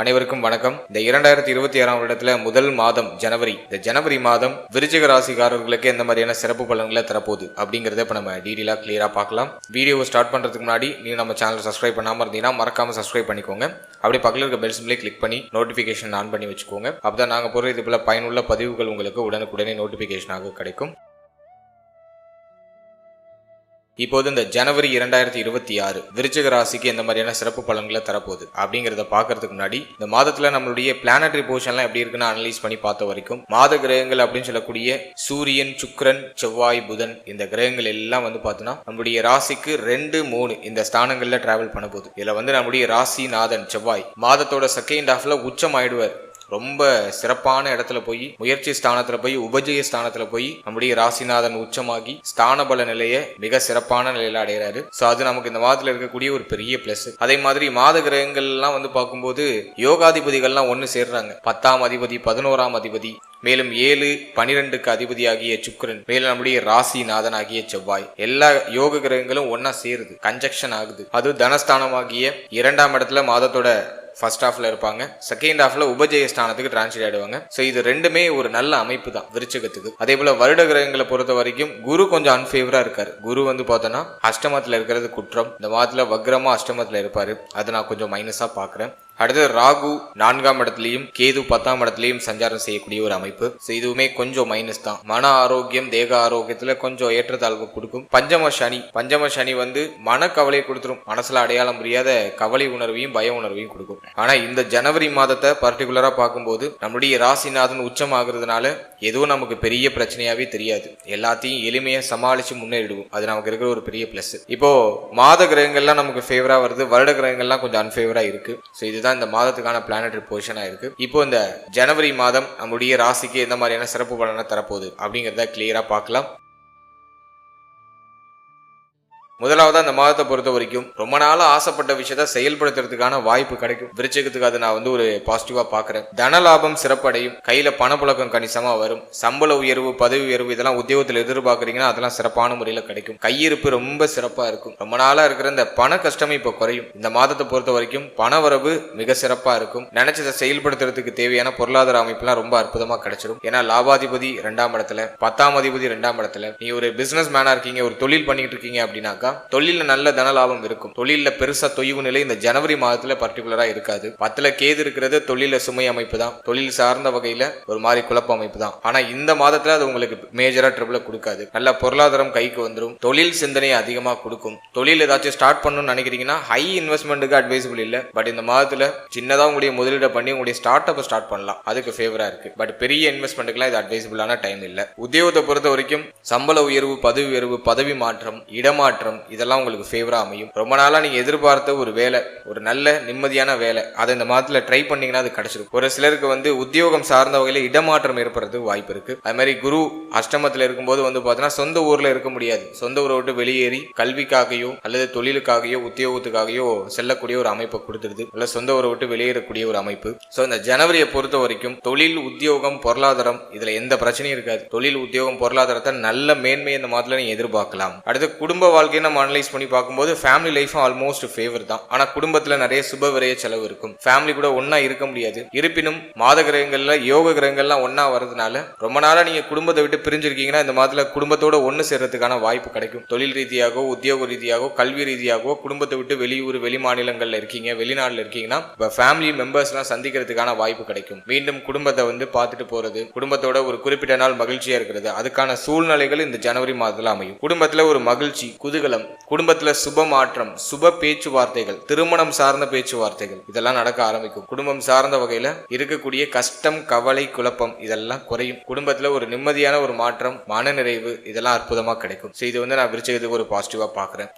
அனைவருக்கும் வணக்கம். இந்த இரண்டாயிரத்தி இருபத்தி ஆறாம் வருடத்துல முதல் மாதம் ஜனவரி. இந்த ஜனவரி மாதம் விருச்சிக ராசிக்காரர்களுக்கு எந்த மாதிரியான சிறப்பு பலன்களை தரப்போகுது அப்படிங்கறத இப்ப நம்ம டீடெயிலா கிளியரா பார்க்கலாம். வீடியோவை ஸ்டார்ட் பண்றதுக்கு முன்னாடி நீங்க நம்ம சேனல் சப்ஸ்கிரைப் பண்ணாம இருந்தீங்கன்னா மறக்காம சப்ஸ்கிரைப் பண்ணிக்கோங்க. அப்படியே பக்கத்தில் இருக்க பெல் சிம்லேயே கிளிக் பண்ணி நோட்டிஃபிகேஷன் ஆன் பண்ணி வச்சுக்கோங்க. அப்பதான் நாங்க போற இது போல பயனுள்ள பதிவுகள் உங்களுக்கு உடனுக்குடனே நோட்டிஃபிகேஷனாக கிடைக்கும். இப்போது இந்த ஜனவரி இரண்டாயிரத்தி இருபத்தி ஆறு விருச்சிக ராசிக்கு எந்த மாதிரியான சிறப்பு பலன்களை தரப்போகுது அப்படிங்கிறத பார்க்கறதுக்கு முன்னாடி இந்த மாதத்துல நம்மளுடைய பிளானட்ரி போர்ஷன்லாம் எப்படி இருக்குன்னு அனலைஸ் பண்ணி பார்த்த வரைக்கும் மாத கிரகங்கள் அப்படின்னு சொல்லக்கூடிய சூரியன் சுக்ரன் செவ்வாய் புதன் இந்த கிரகங்கள் எல்லாம் வந்து பார்த்தோன்னா நம்மளுடைய ராசிக்கு ரெண்டு மூணு இந்த ஸ்தானங்கள்ல டிராவல் பண்ண போகுது. இதுல வந்து நம்முடைய ராசி நாதன் செவ்வாய் மாதத்தோட செகண்ட் ஹாஃப்ல உச்சம் ஆயிடுவார் ரொம்ப சிறப்பான இடத்துல போய் முயற்சி ஸ்தானத்துல போய் உபஜய ஸ்தானத்துல போய் நம்முடைய ராசிநாதன் உச்சமாகி ஸ்தான பல நிலையை மிக சிறப்பான நிலையில அடைகிறாரு. சோ அது நமக்கு இந்த மாதத்துல இருக்கக்கூடிய ஒரு பெரிய பிளஸ் அதே மாதிரி மாத கிரகங்கள் எல்லாம் வந்து பார்க்கும்போது யோகாதிபதிகள்லாம் ஒன்னு சேர்றாங்க. பத்தாம் அதிபதி பதினோராம் அதிபதி மேலும் ஏழு பனிரெண்டுக்கு அதிபதியாகிய சுக்கரன் மேலும் நம்முடைய ராசிநாதன் ஆகிய செவ்வாய். எல்லா யோக கிரகங்களும் ஒன்னா சேருது கன்ஜெக்ஷன் ஆகுது. அது தனஸ்தானமாகிய இரண்டாம் இடத்துல மாதத்தோட ஃபர்ஸ்ட் ஹாஃப்ல இருப்பாங்க. செகண்ட் ஹாஃப்ல உபஜய ஸ்தானத்துக்கு டிரான்ஸ்லேட் ஆயிடுவாங்க. ஸோ இது ரெண்டுமே ஒரு நல்ல அமைப்பு தான் விருச்சகத்துக்கு. அதே போல வருட கிரகங்களை பொறுத்த வரைக்கும் குரு கொஞ்சம் அன்பேவரா இருக்காரு. குரு வந்து பார்த்தோன்னா அஷ்டமத்தில் இருக்கிறது குற்றம். இந்த மாதத்துல வக்ரமா அஷ்டமத்தில் இருப்பாரு. அதை நான் கொஞ்சம் மைனஸா பாக்குறேன். அடுத்து ராகு நான்காம் இடத்துலயும் கேது பத்தாம் இடத்துலயும் சஞ்சாரம் செய்யக்கூடிய ஒரு அமைப்பு. ஸோ இதுவுமே கொஞ்சம் மைனஸ் தான். மன ஆரோக்கியம் தேக ஆரோக்கியத்துல கொஞ்சம் ஏற்றத்தாழ்வு கொடுக்கும். பஞ்சம சனி. பஞ்சம சனி வந்து மன கவலையை கொடுத்துரும். மனசுல அடையாளம் முடியாத கவலை உணர்வையும் பய உணர்வையும் கொடுக்கும். ஆனா இந்த ஜனவரி மாதத்தை பர்டிகுலரா பார்க்கும்போது நம்முடைய ராசிநாதன் உச்சம் ஆகுறதுனால எதுவும் நமக்கு பெரிய பிரச்சனையாவே தெரியாது. எல்லாத்தையும் எளிமையா சமாளிச்சு முன்னேறிடுவோம். அது நமக்கு இருக்கிற ஒரு பெரிய பிளஸ் இப்போ மாத கிரகங்கள்லாம் நமக்கு ஃபேவரா வருது. வருட கிரகங்கள்லாம் கொஞ்சம் அன்ஃபேவரா இருக்கு. ஸோ இதுதான் இந்த மாதத்துக்கான பிளானட்டரி பொசிஷனா இருக்கு. இப்போ இந்த ஜனவரி மாதம் நம்முடைய ராசிக்கு எந்த மாதிரியான சிறப்பு பலனை தரப்போகுது அப்படிங்கிறத கிளியரா பார்க்கலாம். முதலாவது அந்த மாதத்தை பொறுத்த வரைக்கும் ரொம்ப நாளா ஆசைப்பட்ட விஷயத்த செயல்படுத்துறதுக்கான வாய்ப்பு கிடைக்கும். விருச்சகத்துக்கு அதை நான் வந்து ஒரு பாசிட்டிவா பாக்குறேன். தன லாபம் சிறப்படையும். கையில பணப்புழக்கம் கணிசமா வரும். சம்பள உயர்வு பதவி உயர்வு இதெல்லாம் உத்தியோகத்தில் எதிர்பார்க்குறீங்கன்னா அதெல்லாம் சிறப்பான முறையில கிடைக்கும். கையிருப்பு ரொம்ப சிறப்பா இருக்கும். ரொம்ப நாளா இருக்கிற இந்த பண கஷ்டமே இப்ப குறையும். இந்த மாதத்தை பொறுத்த வரைக்கும் பண வரவு மிக சிறப்பா இருக்கும். நினைச்சதை செயல்படுத்துறதுக்கு தேவையான பொருளாதார அமைப்புலாம் ரொம்ப அற்புதமா கிடைச்சிடும் ஏன்னா லாபாதிபதி ரெண்டாம் இடத்துல பத்தாம் அதிபதி ரெண்டாம் இடத்துல நீ ஒரு பிசினஸ் மேனா இருக்கீங்க ஒரு தொழில் பண்ணிட்டு இருக்கீங்க அப்படின்னாக்கா தொழில நல்ல தன லாபம் இருக்கும். தொழில பெருசா தொய்வு நிலை இந்த ஜனவரி மாதத்துல பர்டிகுலரா இருக்காது. பத்துல கேது இருக்கிறது தொழில சுமை அமைப்பு தான். தொழில் சார்ந்த வகையில ஒரு மாதிரி குழப்ப அமைப்பு தான். ஆனா இந்த மாதத்துல அது உங்களுக்கு மேஜரா ட்ரிபிள கொடுக்காது. நல்ல பொருளாதாரம் கைக்கு வந்துடும் தொழில் சிந்தனையை அதிகமா கொடுக்கும். தொழில் ஏதாச்சும் ஸ்டார்ட் பண்ணணும்னு நினைக்கிறீங்கன்னா ஹை இன்வெஸ்ட்மெண்ட்டுக்கு அட்வைசபிள் இல்ல. பட் இந்த மாதத்துல சின்னதா உங்களுடைய முதலீடு பண்ணி உங்களுடைய ஸ்டார்ட் அப் ஸ்டார்ட் பண்ணலாம். அதுக்கு ஃபேவரா இருக்கு. பட் பெரிய இன்வெஸ்ட்மெண்ட்டுக்குலாம் இது அட்வைசபிளான டைம் இல்ல. உத்தியோகத்தை பொறுத்த வரைக்கும் சம்பள உயர்வு பதவி உயர்வு பதவி மாற்றம் இடமாற்றம் இதெல்லாம் உங்களுக்கு ஃபேவராக அமையும். ரொம்ப நாளா நீங்கள் எதிர்பார்த்த ஒரு வேலை ஒரு நல்ல நிம்மதியான வேலை அதை இந்த மாதத்துல ட்ரை பண்ணீங்கன்னா அது கிடைச்சிடும் ஒரு சிலருக்கு வந்து உத்தியோகம் சார்ந்த வகையில் இடமாற்றம் ஏற்படுறது வாய்ப்பு இருக்கு. அது மாதிரி குரு அஷ்டமத்துல இருக்கும்போது வந்து பார்த்தீங்கன்னா சொந்த ஊர்ல இருக்க முடியாது. சொந்த ஊரை விட்டு வெளியேறி கல்விக்காகையோ அல்லது தொழிலுக்காகையோ உத்தியோகத்துக்காகையோ செல்லக்கூடிய ஒரு அமைப்பை கொடுத்துருது அல்ல சொந்த ஊரை விட்டு வெளியேறக்கூடிய ஒரு அமைப்பு. ஸோ இந்த ஜனவரியை பொறுத்த வரைக்கும் தொழில் உத்தியோகம் பொருளாதாரம் இதுல எந்த பிரச்சனையும் இருக்காது. தொழில் உத்தியோகம் பொருளாதாரத்தை நல்ல மேன்மை இந்த மாதத்துல நீங்க எதிர்பார்க்கலாம். அடுத்து குடும்ப வாழ்க்கையை நம்ம அனலைஸ் பண்ணி பார்க்கும்போது ஃபேமிலி லைஃப் ஆல்மோஸ்ட் ஃபேவர் தான். ஆனால் குடும்பத்தில் நிறைய சுப விரைய செலவு இருக்கும். ஃபேமிலி கூட ஒன்றா இருக்க முடியாது. இருப்பினும் மாத கிரகங்கள்ல யோக கிரகங்கள்லாம் ஒன்றா வரதுனால ரொம்ப நாளாக நீங்க குடும்பத்தை விட்டு பிரிஞ்சிருக்கீங்கன்னா இந்த மாதத்தில் குடும்பத்தோட ஒன்று சேர்றதுக்கான வாய்ப்பு கிடைக்கும். தொழில் ரீதியாகவோ உத்தியோக ரீதியாகவோ கல்வி ரீதியாகவோ குடும்பத்தை விட்டு வெளியூர் வெளி மாநிலங்களில் இருக்கீங்க வெளிநாட்டில் இருக்கீங்கன்னா இப்போ ஃபேமிலி மெம்பர்ஸ் எல்லாம் சந்திக்கிறதுக்கான வாய்ப்பு கிடைக்கும். மீண்டும் குடும்பத்தை வந்து பார்த்துட்டு போறது குடும்பத்தோட ஒரு குறிப்பிட்ட நாள் மகிழ்ச்சியா இருக்கிறது அதுக்கான சூழ்நிலைகள் இந்த ஜனவரி மாதத்தில் அமையும். குடும்பத்தில் ஒரு மகிழ்ச்சி குதூகலம் குடும்பத்துல சுப மாற்றம் சுப பேச்சுவார்த்தைகள் திருமணம் சார்ந்த பேச்சுவார்த்தைகள் இதெல்லாம் நடக்க ஆரம்பிக்கும். குடும்பம் சார்ந்த வகையில இருக்கக்கூடிய கஷ்டம் கவலை குழப்பம் இதெல்லாம் குறையும். குடும்பத்துல ஒரு நிம்மதியான ஒரு மாற்றம் மனநிறைவு இதெல்லாம் அற்புதமா கிடைக்கும். ஸோ இது வந்து நான் விருச்சகத்துக்கு ஒரு பாசிட்டிவா பாக்குறேன்.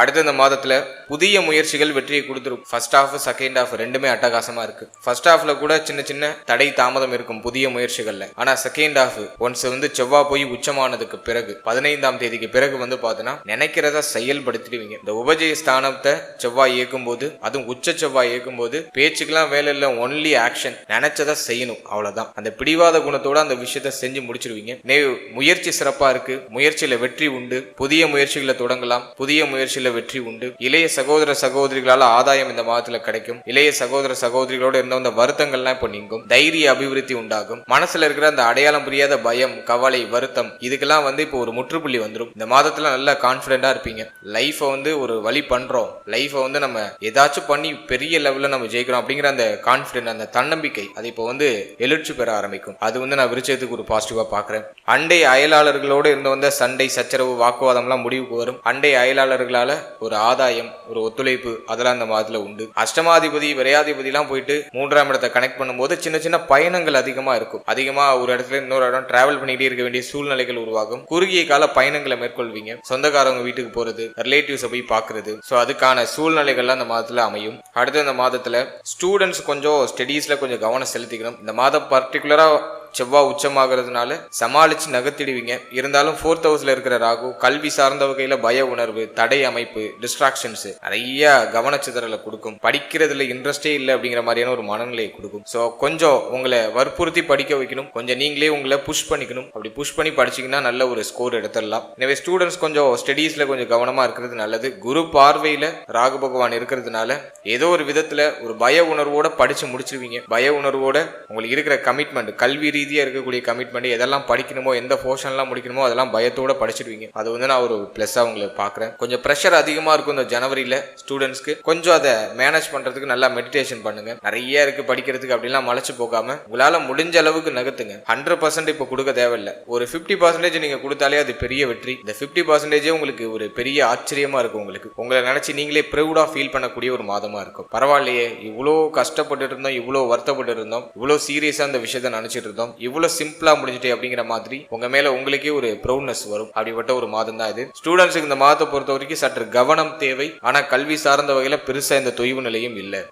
அடுத்த இந்த மாதத்துல புதிய முயற்சிகள் வெற்றியை கொடுத்துரும் ஃபர்ஸ்ட் ஹாஃப் செகண்ட் ஹாஃப் ரெண்டுமே அட்டகாசமா இருக்கு. ஃபர்ஸ்ட் ஹாஃப்ல கூட சின்ன சின்ன தடை தாமதம் இருக்கும் புதிய முயற்சிகள்ல. ஆனா செகண்ட் ஹாஃப் ஒன்ஸ் வந்து செவ்வாய் போய் உச்சமானதுக்கு பிறகு பதினைந்தாம் தேதிக்கு பிறகு வந்து பாத்தீங்கன்னா நினைக்கிறத செயல்படுத்திடுவீங்க. இந்த உபஜய ஸ்தானத்தை செவ்வாய் இயக்கும் போது அதுவும் உச்ச செவ்வாய் இயக்கும் போது பேச்சுக்கெல்லாம் வேலை இல்லை ஒன்லி ஆக்ஷன் நினைச்சதை செய்யணும் அவ்வளவுதான். அந்த பிடிவாத குணத்தோட அந்த விஷயத்த செஞ்சு முடிச்சிருவீங்க நே முயற்சி சிறப்பா இருக்கு முயற்சியில வெற்றி உண்டு புதிய முயற்சிகளை தொடங்கலாம் புதிய முயற்சியில முயற்சியில வெற்றி உண்டு. இளைய சகோதர சகோதரிகளால ஆதாயம் இந்த மாதத்துல கிடைக்கும். இளைய சகோதர சகோதரிகளோட இருந்த அந்த வருத்தங்கள்லாம் இப்போ நீங்கும். தைரிய அபிவிருத்தி உண்டாகும். மனசுல இருக்கிற அந்த அடையாளம் புரியாத பயம் கவலை வருத்தம் இதுக்கெல்லாம் வந்து இப்போ ஒரு முற்றுப்புள்ளி வந்துடும் இந்த மாதத்துல நல்ல கான்பிடண்டா இருப்பீங்க. லைஃபை வந்து ஒரு வழி பண்றோம். லைஃபை வந்து நம்ம ஏதாச்சும் பண்ணி பெரிய லெவல்ல நம்ம ஜெயிக்கிறோம் அப்படிங்கிற அந்த கான்பிடன்ட் அந்த தன்னம்பிக்கை அது இப்போ வந்து எழுச்சி பெற ஆரம்பிக்கும். அது வந்து நான் விருச்சத்துக்கு ஒரு பாசிட்டிவா பாக்குறேன். அண்டை அயலாளர்களோடு இருந்து வந்த சண்டை சச்சரவு வாக்குவாதம்லாம் முடிவுக்கு வரும். அண்டை அயலாளர்களால ஒரு ஆதாயம் ஒரு ஒத்துழைப்பு அதெல்லாம் இந்த மாதத்துல உண்டு. அஷ்டமாதிபதி விரையாதிபதிலாம் போயிட்டு மூன்றாம் இடத்தை கனெக்ட் பண்ணும்போது சின்ன சின்ன பயணங்கள் அதிகமா இருக்கும். அதிகமா ஒரு இடத்துல இன்னொரு இடம் டிராவல் பண்ணிட்டே இருக்க வேண்டிய சூழ்நிலைகள் உருவாகும். குறுகிய கால பயணங்களை மேற்கொள்வீங்க. சொந்தக்காரவங்க வீட்டுக்கு போறது ரிலேட்டிவ்ஸை போய் பார்க்கறது ஸோ அதுக்கான சூழ்நிலைகள்லாம் இந்த மாதத்துல அமையும். அடுத்து இந்த மாதத்துல ஸ்டூடெண்ட்ஸ் கொஞ்சம் ஸ்டடீஸ்ல கொஞ்சம் கவனம் செலுத்திக்கணும். இந்த மாதம் பர்டிகுலரா செவ்வாய் உச்சமாகிறதுனால சமாளிச்சு நகர்த்திடுவீங்க. இருந்தாலும் ஃபோர்த் ஹவுஸ்ல இருக்கிற ராகு கல்வி சார்ந்த வகையில பய உணர்வு தடை அமைப்பு டிஸ்ட்ராக்ஷன்ஸ் நிறைய கவனச்சிதறலை கொடுக்கும். படிக்கிறதுல இன்ட்ரெஸ்டே இல்லை அப்படிங்கிற மாதிரியான ஒரு மனநிலையை கொடுக்கும். ஸோ கொஞ்சம் உங்களை வற்புறுத்தி படிக்க வைக்கணும். கொஞ்சம் நீங்களே உங்களை புஷ் பண்ணிக்கணும். அப்படி புஷ் பண்ணி படிச்சீங்கன்னா நல்ல ஒரு ஸ்கோர் எடுத்துடலாம். எனவே ஸ்டூடெண்ட்ஸ் கொஞ்சம் ஸ்டடீஸ்ல கொஞ்சம் கவனமா இருக்கிறது நல்லது. குரு பார்வையில ராகு பகவான் இருக்கிறதுனால ஏதோ ஒரு விதத்துல ஒரு பய உணர்வோட படிச்சு முடிச்சிருவீங்க. பய உணர்வோட உங்களுக்கு இருக்கிற கமிட்மெண்ட் கல்வி ரீதியாக இருக்கக்கூடிய கமிட்மெண்ட் எதெல்லாம் படிக்கணுமோ எந்த போர்ஷன்லாம் முடிக்கணுமோ அதெல்லாம் பயத்தோட படிச்சிடுவீங்க. அது வந்து நான் ஒரு ப்ளஸ்ஸாக உங்களுக்கு பார்க்குறேன். கொஞ்சம் ப்ரெஷர் அதிகமாக இருக்கும் இந்த ஜனவரியில் ஸ்டூடெண்ட்ஸ்க்கு கொஞ்சம் அதை மேனேஜ் பண்ணுறதுக்கு நல்லா மெடிடேஷன் பண்ணுங்க. நிறைய இருக்கு படிக்கிறதுக்கு அப்படிலாம் மலைச்சு போகாமல் உங்களால் முடிஞ்ச அளவுக்கு நகர்த்துங்க. ஹண்ட்ரட் பர்சன்ட் இப்போ கொடுக்க தேவையில்லை. ஒரு ஃபிஃப்டி பர்சன்டேஜ் நீங்கள் கொடுத்தாலே அது பெரிய வெற்றி. இந்த ஃபிஃப்டி பர்சன்டேஜே உங்களுக்கு ஒரு பெரிய ஆச்சரியமாக இருக்கும் உங்களுக்கு. உங்களை நினச்சி நீங்களே ப்ரௌடாக ஃபீல் பண்ணக்கூடிய ஒரு மாதமாக இருக்கும். பரவாயில்லையே இவ்வளோ கஷ்டப்பட்டு இருந்தோம் இவ்வளோ வருத்தப்பட்டு இருந்தோம் இவ்வளோ சீரியஸாக அந்த விஷயத்தை நினச்சிட்டு இருந்தோம். இவ்வளவு சிம்பிளா முடிஞ்சுட்டு அப்படிங்கிற மாதிரி உங்க மேல உங்களுக்கே ஒரு ப்ரௌட்னஸ் வரும். அப்படிப்பட்ட ஒரு மாதம் தான் இது. ஸ்டூடெண்ட்ஸுக்கு இந்த மாதத்தை பொறுத்த வரைக்கும் சற்று கவனம் தேவை. ஆனா கல்வி சார்ந்த வகையில பெருசா இந்த தொய்வு நிலையும் இல்லை.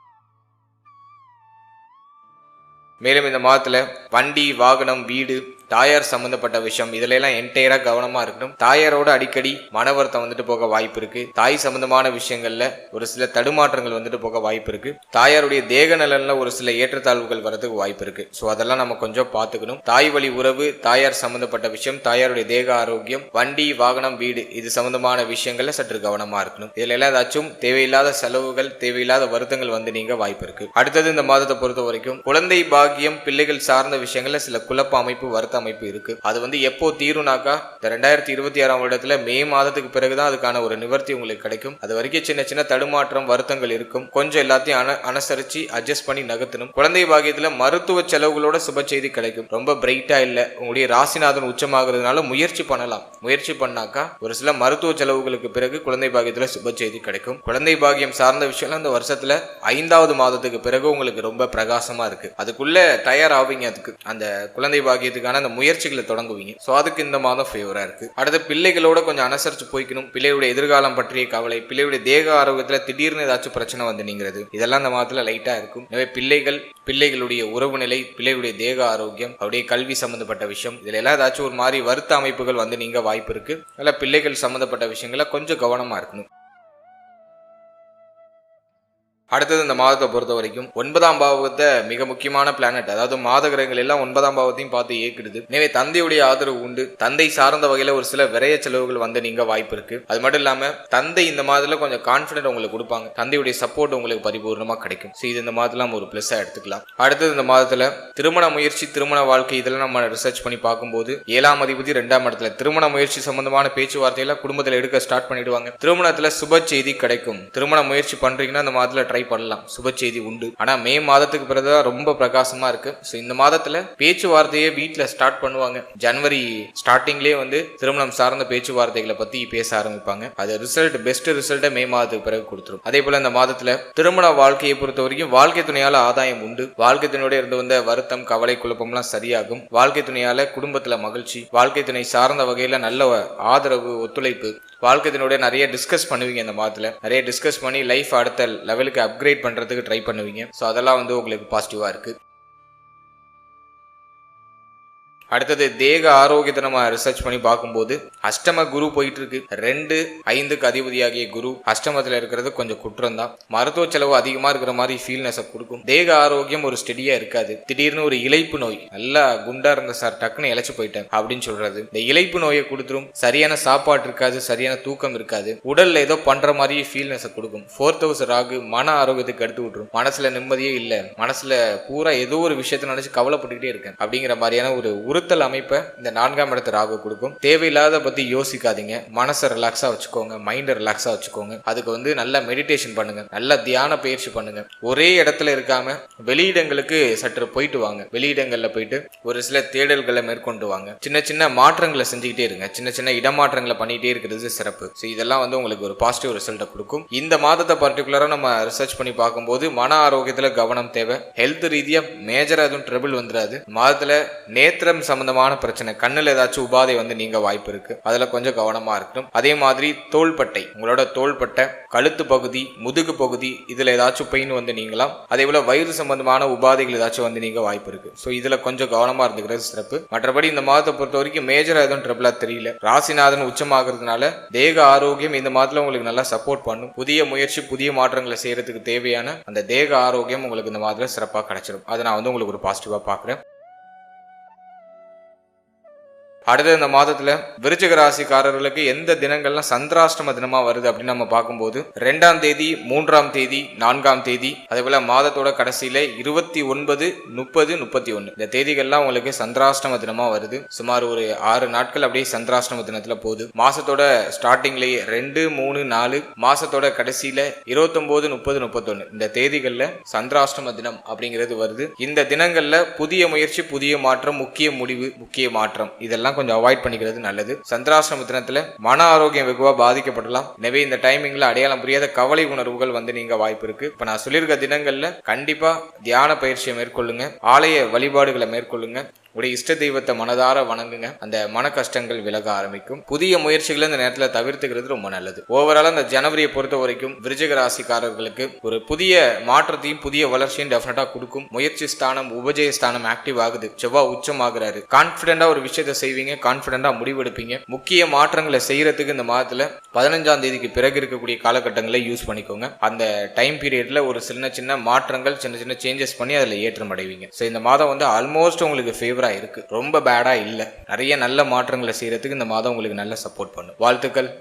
மேலும் இந்த மாதத்துல வண்டி வாகனம் வீடு தாயார் சம்பந்தப்பட்ட விஷயம் இதுல எல்லாம் என்டையரா கவனமா இருக்கணும். தாயாரோட அடிக்கடி மன வருத்தம் வந்துட்டு போக வாய்ப்பு இருக்கு. தாய் சம்பந்தமான விஷயங்கள்ல ஒரு சில தடுமாற்றங்கள் வந்துட்டு போக வாய்ப்பு இருக்கு. தாயாருடைய தேக நலன்ல ஒரு சில ஏற்றத்தாழ்வுகள் வரதுக்கு வாய்ப்பு இருக்கு. ஸோ அதெல்லாம் நம்ம கொஞ்சம் பார்த்துக்கணும். தாய் வழி உறவு தாயார் சம்பந்தப்பட்ட விஷயம் தாயாருடைய தேக ஆரோக்கியம் வண்டி வாகனம் வீடு இது சம்பந்தமான விஷயங்கள்ல சற்று கவனமா இருக்கணும். இதுல எல்லாம் ஏதாச்சும் தேவையில்லாத செலவுகள் தேவையில்லாத வருத்தங்கள் வந்து நீங்க வாய்ப்பு இருக்கு. அடுத்தது இந்த மாதத்தை பொறுத்த வரைக்கும் குழந்தை பாக்கியம் பிள்ளைகள் சார்ந்த விஷயங்கள்ல சில குழப்ப அமைப்பு வருத்த அமைப்பு இருக்கு. அது வந்து எப்போ தீருனாக்கா இந்த ரெண்டாயிரத்தி இருபத்தி ஆறாம் வருடத்துல மே மாதத்துக்கு பிறகுதான் அதுக்கான ஒரு நிவர்த்தி உங்களுக்கு கிடைக்கும். அது வரைக்கும் சின்ன சின்ன தடுமாற்றம் வருத்தங்கள் இருக்கும். கொஞ்சம் எல்லாத்தையும் அன அனுசரிச்சு அட்ஜஸ்ட் பண்ணி நகர்த்தணும். குழந்தை பாகியத்துல மருத்துவ செலவுகளோட சுப செய்தி கிடைக்கும். ரொம்ப பிரைட்டா இல்ல. உங்களுடைய ராசிநாதன் உச்சமாகிறதுனால முயற்சி பண்ணலாம். முயற்சி பண்ணாக்கா ஒரு சில மருத்துவ செலவுகளுக்கு பிறகு குழந்தை பாகியத்துல சுப செய்தி கிடைக்கும். குழந்தை பாகியம் சார்ந்த விஷயம் இந்த வருஷத்துல ஐந்தாவது மாதத்துக்கு பிறகு உங்களுக்கு ரொம்ப பிரகாசமா இருக்கு. அதுக்குள்ள தயாராவீங்க அதுக்கு. அந்த குழந்தை பாகியத்துக்கான அந்த முயற்சிகளை தொடங்குவீங்க. ஸோ அதுக்கு இந்த மாதம் ஃபேவரா இருக்கு. அடுத்து பிள்ளைகளோட கொஞ்சம் அனுசரிச்சு போய்க்கணும். பிள்ளையுடைய எதிர்காலம் பற்றிய கவலை பிள்ளையுடைய தேக ஆரோக்கியத்துல திடீர்னு ஏதாச்சும் பிரச்சனை வந்து நீங்கிறது இதெல்லாம் இந்த மாதத்துல லைட்டா இருக்கும். எனவே பிள்ளைகள் பிள்ளைகளுடைய உறவு நிலை பிள்ளைகளுடைய தேக ஆரோக்கியம் அவருடைய கல்வி சம்பந்தப்பட்ட விஷயம் இதுல எல்லாம் ஏதாச்சும் ஒரு மாதிரி வருத்த அமைப்புகள் வந்து நீங்க வாய்ப்பு இருக்கு. அதில் பிள்ளைகள் சம்பந்தப்பட்ட விஷயங்கள கொஞ்சம் கவனமா இருக்கணும். அடுத்தது இந்த மாதத்தை பொறுத்த வரைக்கும் ஒன்பதாம் பாவத்தை மிக முக்கியமான பிளானட் அதாவது மாத கிரகங்கள் எல்லாம் ஒன்பதாம் பாவத்தையும் பார்த்து ஏக்கிடுது எனவே தந்தையுடைய ஆதரவு உண்டு. தந்தை சார்ந்த வகையில ஒரு சில விரைய செலவுகள் வந்து நீங்க வாய்ப்பு இருக்கு. அது மட்டும் இல்லாம தந்தை இந்த மாதத்துல கொஞ்சம் கான்பிடன்ட் உங்களுக்கு கொடுப்பாங்க. தந்தையுடைய சப்போர்ட் உங்களுக்கு பரிபூர்ணமா கிடைக்கும். ஸோ இது இந்த மாதத்துல ஒரு பிளஸ்ஸா எடுத்துக்கலாம். அடுத்தது இந்த மாதத்துல திருமண முயற்சி திருமண வாழ்க்கை இதெல்லாம் நம்ம ரிசர்ச் பண்ணி பார்க்கும்போது ஏழாம் அதிபதி ரெண்டாம் இடத்துல திருமண முயற்சி சம்பந்தமான பேச்சுவார்த்தையில குடும்பத்துல எடுக்க ஸ்டார்ட் பண்ணிடுவாங்க. திருமணத்துல சுப செய்தி கிடைக்கும். திருமண முயற்சி பண்றீங்கன்னா இந்த மாதத்துல ட்ரை பண்ணலாம். சுப செய்தி உண்டு. ஆனா மே மாதத்துக்கு பிறகுதான் ரொம்ப பிரகாசமா இருக்கு. ஸோ இந்த மாதத்துல பேச்சுவார்த்தையே வீட்டில் ஸ்டார்ட் பண்ணுவாங்க. ஜனவரி ஸ்டார்டிங்லேயே வந்து திருமணம் சார்ந்த பேச்சுவார்த்தைகளை பத்தி பேச ஆரம்பிப்பாங்க. அது ரிசல்ட் பெஸ்ட் ரிசல்ட்டை மே மாதத்துக்கு பிறகு கொடுத்துரும். அதே போல இந்த மாதத்துல திருமண வாழ்க்கையை பொறுத்த வரைக்கும் வாழ்க்கை துணையால ஆதாயம் உண்டு. வாழ்க்கை துணையோட இருந்து வந்த வருத்தம் கவலை குழப்பம்லாம் சரியாகும். வாழ்க்கை துணையால குடும்பத்துல மகிழ்ச்சி வாழ்க்கை துணை சார்ந்த வகையில நல்ல ஆதரவு ஒத்துழைப்பு வாழ்க்கையினுடைய நிறைய டிஸ்கஸ் பண்ணுவீங்க இந்த மாதத்தில். நிறைய டிஸ்கஸ் பண்ணி லைஃப் அடுத்த லெவலுக்கு அப்கிரேட் பண்ணுறதுக்கு ட்ரை பண்ணுவீங்க. ஸோ அதெல்லாம் வந்து உங்களுக்கு பாசிட்டிவாக இருக்குது அடுத்தது தேக ஆரோக்கியத்தை நம்ம ரிசர்ச் பண்ணி பார்க்கும்போது அஷ்டம குரு போயிட்டு இருக்கு ரெண்டு ஐந்துக்கு அதிபதியாகிய குரு அஷ்டமத்தில் இருக்கிறது கொஞ்சம் குற்றம் தான் மருத்துவ செலவு அதிகமாக இருக்கிற மாதிரி ஃபீல்னஸை கொடுக்கும். தேக ஆரோக்கியம் ஒரு ஸ்டெடியாக இருக்காது. திடீர்னு ஒரு இழைப்பு நோய் நல்லா குண்டா இருந்த சார் டக்குன்னு இழைச்சு போயிட்டேன் அப்படின்னு சொல்றது. இந்த இழைப்பு நோயை கொடுத்துரும். சரியான சாப்பாடு இருக்காது சரியான தூக்கம் இருக்காது. உடல்ல ஏதோ பண்ற மாதிரி ஃபீல்னஸை கொடுக்கும். ஃபோர்த் ஹவுஸ் ராகு மன ஆரோக்கியத்துக்கு எடுத்து விட்டுரும். மனசுல நிம்மதியே இல்லை. மனசுல பூரா ஏதோ ஒரு விஷயத்தை நினைச்சு கவலைப்பட்டுக்கிட்டே இருக்கேன். அப்படிங்கிற மாதிரியான ஒரு உறுத்தல் அமைப்பை இந்த நான்காம் இடத்து ராகு கொடுக்கும். தேவையில்லாத பத்தி யோசிக்காதீங்க. மனசை ரிலாக்ஸா வச்சுக்கோங்க. மைண்டை ரிலாக்ஸா வச்சுக்கோங்க. அதுக்கு வந்து நல்லா மெடிடேஷன் பண்ணுங்க. நல்ல தியான பயிற்சி பண்ணுங்க. ஒரே இடத்துல இருக்காம வெளியிடங்களுக்கு சற்று போயிட்டு வாங்க. வெளியிடங்கள்ல போயிட்டு ஒரு சில தேடல்களை மேற்கொண்டு வாங்க. சின்ன சின்ன மாற்றங்களை செஞ்சுக்கிட்டே இருங்க. சின்ன சின்ன இடமாற்றங்களை பண்ணிட்டே இருக்கிறது சிறப்பு. ஸோ இதெல்லாம் வந்து உங்களுக்கு ஒரு பாசிட்டிவ் ரிசல்ட்டை கொடுக்கும். இந்த மாதத்தை பர்டிகுலராக நம்ம ரிசர்ச் பண்ணி பார்க்கும்போது மன ஆரோக்கியத்தில் கவனம் தேவை. ஹெல்த் ரீதியாக மேஜராக எதுவும் ட்ரபிள் வந்துடாது மாதத்தில் நேத்திரம் சம்பந்தமான பிரச்சனை. கண்ணில் ஏதாச்சும் உபாதை வந்து நீங்க வாய்ப்பு இருக்கு. அதில் கொஞ்சம் கவனமாக இருக்கணும். அதே மாதிரி தோள்பட்டை உங்களோட தோள்பட்டை கழுத்து பகுதி முதுகு பகுதி இதில் ஏதாச்சும் பெயின் வந்து நீங்களாம் அதே போல் வயிறு சம்பந்தமான உபாதைகள் ஏதாச்சும் வந்து நீங்க வாய்ப்பு இருக்கு. ஸோ இதில் கொஞ்சம் கவனமாக இருந்துக்கிறது சிறப்பு. மற்றபடி இந்த மாதத்தை பொறுத்த வரைக்கும் மேஜர் எதுவும் ட்ரபிளா தெரியல. ராசிநாதன் உச்சமாகிறதுனால தேக ஆரோக்கியம் இந்த மாதத்தில் உங்களுக்கு நல்லா சப்போர்ட் பண்ணும். புதிய முயற்சி புதிய மாற்றங்களை செய்யறதுக்கு தேவையான அந்த தேக ஆரோக்கியம் உங்களுக்கு இந்த மாதத்துல சிறப்பாக கிடைச்சிடும். அதை நான் வந்து உங்களுக்கு ஒரு பாசிட்டிவாக பார்க்குறேன். அடுத்த இந்த மாதத்துல விருச்சிக ராசிக்காரர்களுக்கு எந்த தினங்கள்லாம் சந்திராஷ்டம தினமா வருது அப்படின்னு நம்ம பார்க்கும்போது ரெண்டாம் தேதி மூன்றாம் தேதி நான்காம் தேதி அதே போல மாதத்தோட கடைசியில இருபத்தி ஒன்பது முப்பது முப்பத்தி ஒன்று இந்த தேதிகள்லாம் உங்களுக்கு சந்திராஷ்டம தினமா வருது. சுமார் ஒரு ஆறு நாட்கள் அப்படியே சந்திராஷ்டம தினத்துல போகுது. மாசத்தோட ஸ்டார்டிங்லயே ரெண்டு மூணு நாலு மாசத்தோட கடைசியில இருபத்தொன்பது முப்பது முப்பத்தொன்னு. இந்த தேதிகள்ல சந்திராஷ்டம தினம் அப்படிங்கிறது வருது. இந்த தினங்கள்ல புதிய முயற்சி புதிய மாற்றம் முக்கிய முடிவு முக்கிய மாற்றம். இதெல்லாம் கொஞ்சம் அவாய்ட் பண்ணிக்கிறது நல்லது. சந்திராசிரம தினத்துல மன ஆரோக்கியம் வெகுவா பாதிக்கப்படலாம். எனவே இந்த டைமிங்ல அடையாளம் புரியாத கவலை உணர்வுகள் வந்து நீங்க வாய்ப்பு இருக்கு. இப்ப நான் சொல்லியிருக்க தினங்கள்ல கண்டிப்பா தியான பயிற்சியை மேற்கொள்ளுங்க. ஆலய வழிபாடுகளை மேற்கொள்ளுங்க. உடைய இஷ்ட தெய்வத்தை மனதார வணங்குங்க. அந்த மன கஷ்டங்கள் விலக ஆரம்பிக்கும். புதிய முயற்சிகளை இந்த நேரத்தில் தவிர்த்துக்கிறது ரொம்ப நல்லது. ஓவரால் அந்த ஜனவரியை பொறுத்த வரைக்கும் விருஜக ராசிக்காரர்களுக்கு ஒரு புதிய மாற்றத்தையும் புதிய வளர்ச்சியும் டெஃபினட்டா கொடுக்கும். முயற்சி ஸ்தானம் உபஜய ஸ்தானம் ஆக்டிவ் ஆகுது. செவ்வாய் உச்சம் கான்பிடண்டா ஒரு விஷயத்தை செய்வீங்க. கான்பிடண்டா முடிவெடுப்பீங்க. முக்கிய மாற்றங்களை செய்யறதுக்கு இந்த மாதத்துல பதினஞ்சாம் தேதிக்கு பிறகு இருக்கக்கூடிய காலகட்டங்களை யூஸ் பண்ணிக்கோங்க. அந்த டைம் பீரியட்ல ஒரு சின்ன சின்ன மாற்றங்கள் சின்ன சின்ன சேஞ்சஸ் பண்ணி அதில் ஏற்றம் அடைவீங்க. ஸோ இந்த மாதம் வந்து ஆல்மோஸ்ட் உங்களுக்கு ஃபேவரா இருக்கு. ரொம்ப பேடா இல்லை. நிறைய நல்ல மாற்றங்களை செய்யறதுக்கு இந்த மாதம் உங்களுக்கு நல்ல சப்போர்ட் பண்ணும் வாழ்த்துக்கள்.